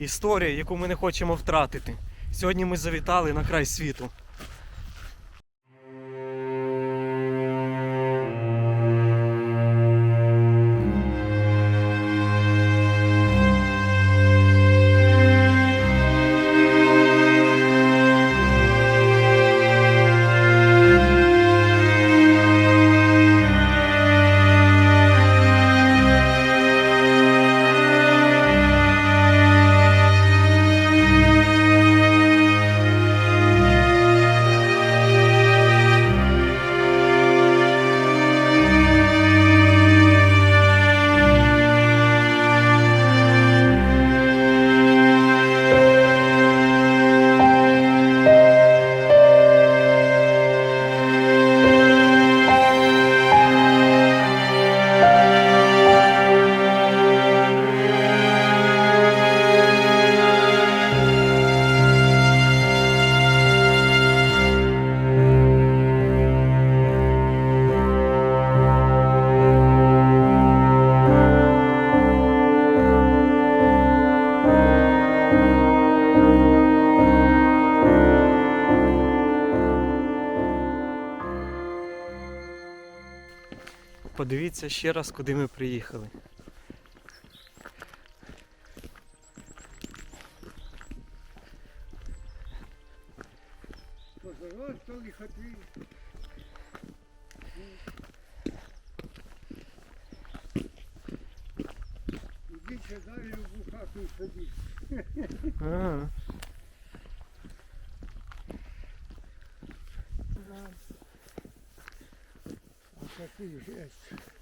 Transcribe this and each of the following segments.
Історія, яку ми не хочемо втратити. Сьогодні ми завітали на край світу. Подивіться ще раз, куди ми приїхали. Ще далі в хату собі. А, Такий жесть.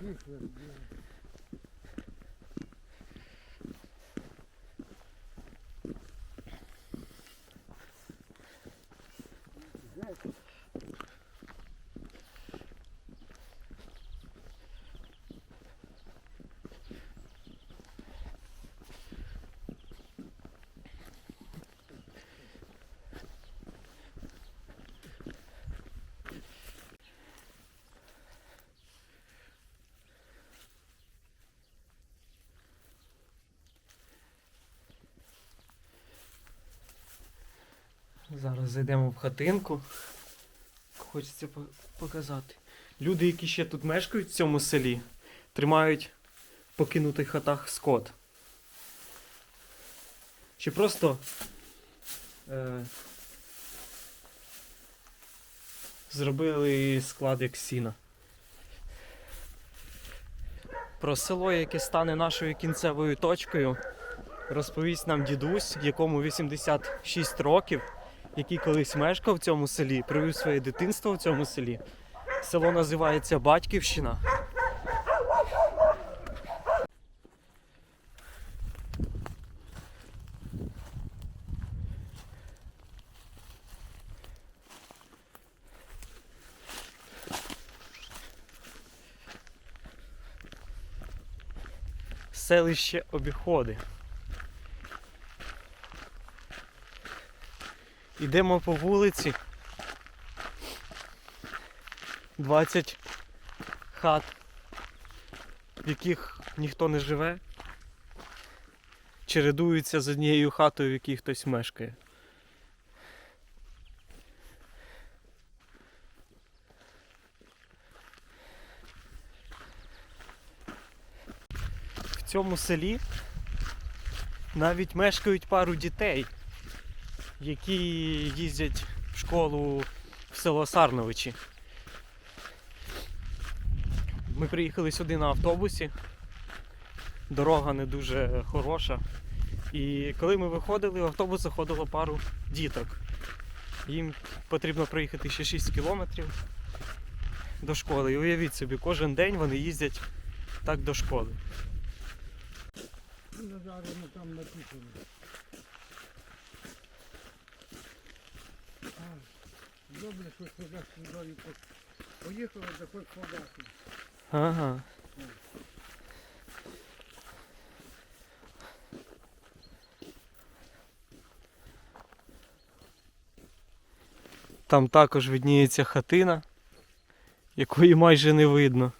si si зараз зайдемо в хатинку. Хочеться показати. Люди, які ще тут мешкають в цьому селі, тримають в покинутих хатах скот. Чи просто е, зробили склад як сіна. Про село, яке стане нашою кінцевою точкою, розповість нам дідусь, якому 86 років, який колись мешкав в цьому селі, провів своє дитинство в цьому селі. Село називається Батьківщина. Селище обіходи. Йдемо по вулиці. 20 хат, в яких ніхто не живе, чередуються з однією хатою, в якій хтось мешкає. В цьому селі навіть мешкають пару дітей, які їздять в школу в село Сарновичі. Ми приїхали сюди на автобусі. Дорога не дуже хороша. І коли ми виходили, в автобус заходило пару діток. Їм потрібно проїхати ще 6 кілометрів до школи. І уявіть собі, кожен день вони їздять так до школи. Там написано. Добре, що сюди сюди поїхали, так хоч подати. Ага. Там також видніється хатина, якої майже не видно.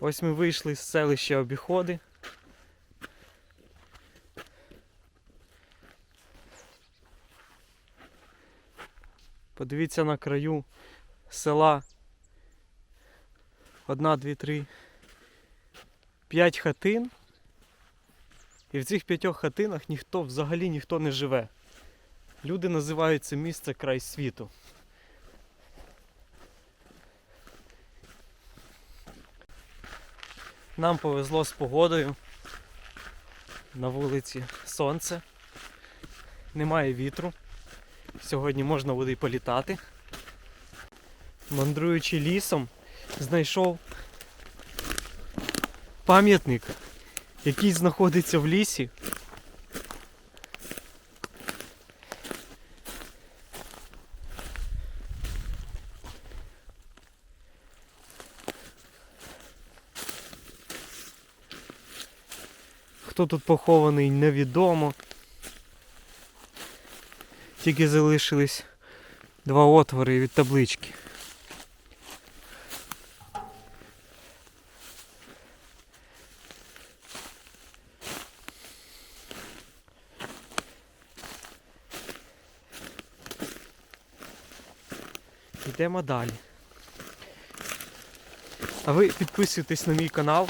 Ось ми вийшли з селища обіходи. Подивіться на краю села. Одна, дві, три. П'ять хатин. І в цих п'ятьох хатинах ніхто взагалі ніхто не живе. Люди називають це місце край світу. Нам повезло з погодою. На вулиці сонце. Немає вітру. Сьогодні можна буде й політати. Мандруючи лісом, знайшов пам'ятник, який знаходиться в лісі. Хто тут похований, невідомо. Тільки залишились два отвори від таблички. Йдемо далі. А ви підписуйтесь на мій канал.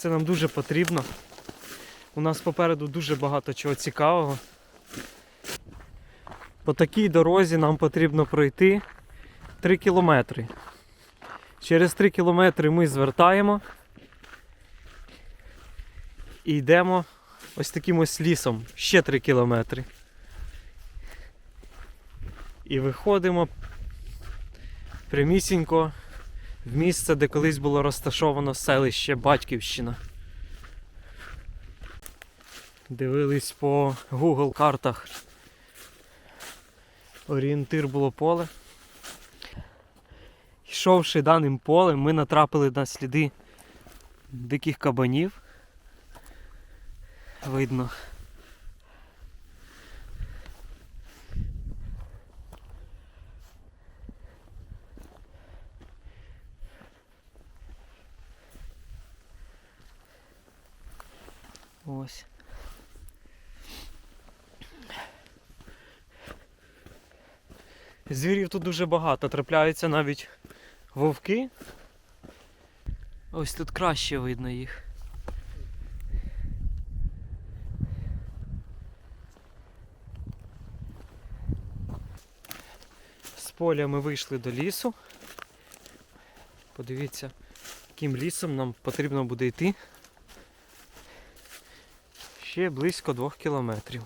Це нам дуже потрібно. У нас попереду дуже багато чого цікавого. По такій дорозі нам потрібно пройти 3 кілометри. Через 3 кілометри ми звертаємо і йдемо ось таким ось лісом ще 3 кілометри. І виходимо прямісінько в місце, де колись було розташовано селище Батьківщина. Дивились по Google картах. Орієнтир було поле. Йшовши даним полем, ми натрапили на сліди диких кабанів. Видно. Ось. Звірів тут дуже багато, трапляються навіть вовки. Ось тут краще видно їх. З поля ми вийшли до лісу. Подивіться, яким лісом нам потрібно буде йти. Ще близько двох кілометрів.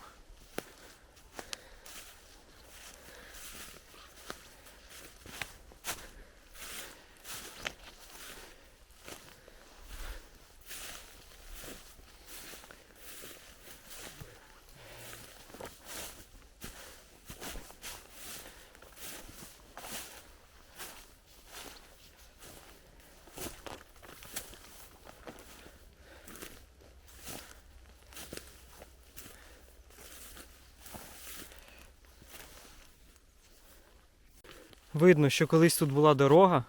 Видно, що колись тут була дорога.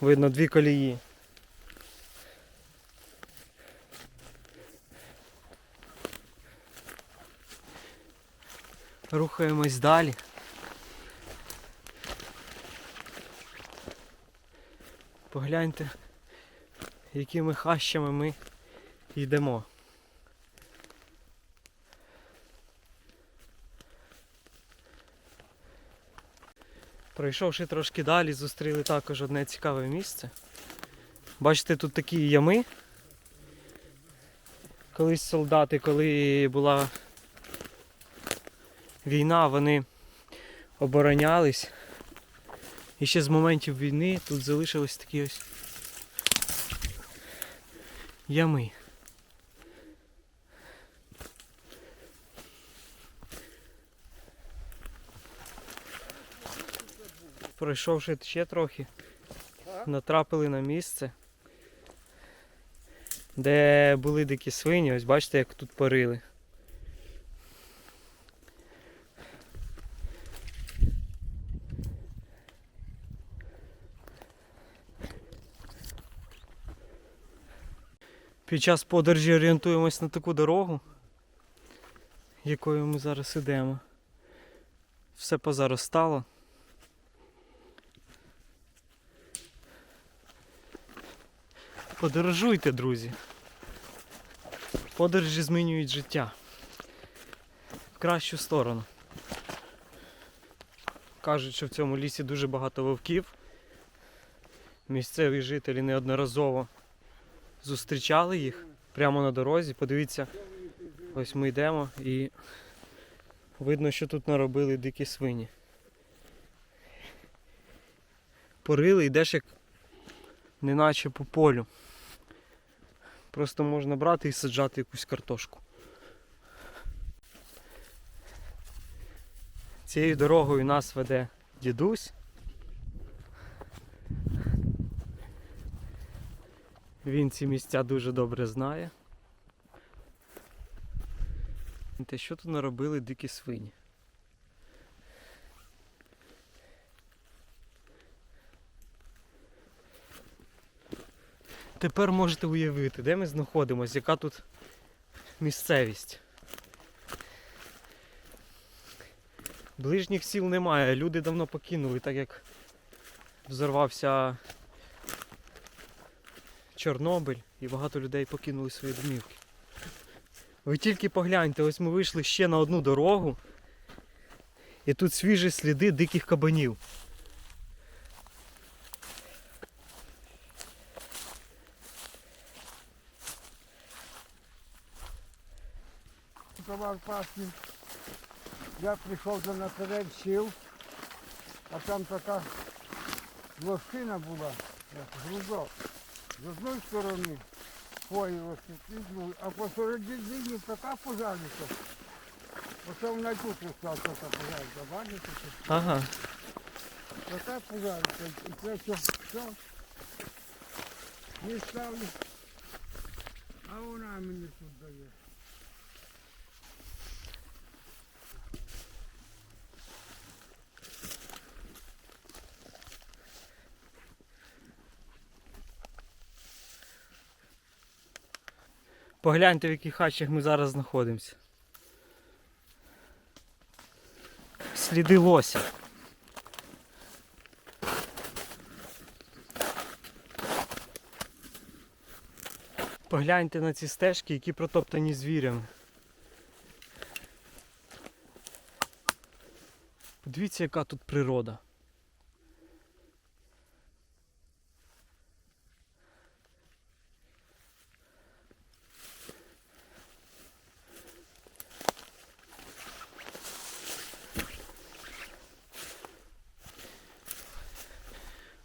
Видно дві колії. Рухаємось далі. Погляньте, якими хащами ми йдемо. Пройшовши трошки далі, зустріли також одне цікаве місце. Бачите, тут такі ями. Колись солдати, коли була війна, вони оборонялись. І ще з моментів війни тут залишились такі ось ями. Пройшовши ще трохи, натрапили на місце, де були дикі свині. Ось бачите, як тут порили. Під час подорожі орієнтуємось на таку дорогу, якою ми зараз ідемо. Все позаростало. Подорожуйте, друзі. Подорожі змінюють життя в кращу сторону. Кажуть, що в цьому лісі дуже багато вовків. Місцеві жителі неодноразово зустрічали їх прямо на дорозі. Подивіться, ось ми йдемо і видно, що тут наробили дикі свині. Порили, йдеш як неначе по полю. Просто можна брати і саджати якусь картошку. Цією дорогою нас веде дідусь. Він ці місця дуже добре знає. Те, що тут наробили дикі свині? Тепер можете уявити, де ми знаходимося, яка тут місцевість. Ближніх сіл немає, люди давно покинули, так як взорвався Чорнобиль і багато людей покинули свої домівки. Ви тільки погляньте, ось ми вийшли ще на одну дорогу, і тут свіжі сліди диких кабанів. Товар пасний. Я прийшов до наперед сів, а там така лощина була, як грузок. З одної сторони хвої другої, а посередині така пожарниця. Оце вона тут росла, така пожарниця, бачите? Ага. Така пожарниця. І це все, все. Не ставлю. А вона мені тут дає. Погляньте, в яких хащах ми зараз знаходимося. Сліди лося. Погляньте на ці стежки, які протоптані звірями. Подивіться, яка тут природа.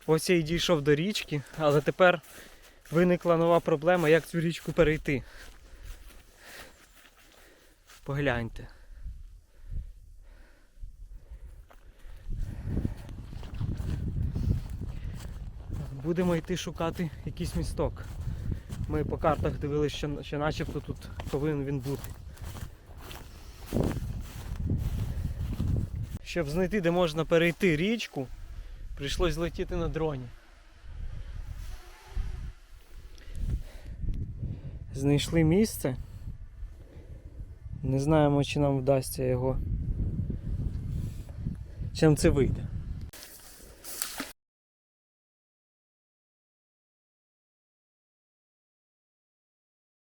Ось я і дійшов до річки, але тепер виникла нова проблема, як цю річку перейти. Погляньте. Будемо йти шукати якийсь місток. Ми по картах дивилися, що, що начебто тут повинен він бути. Щоб знайти, де можна перейти річку, прийшлось летіти на дроні. Знайшли місце. Не знаємо, чи нам вдасться його. Чим це вийде.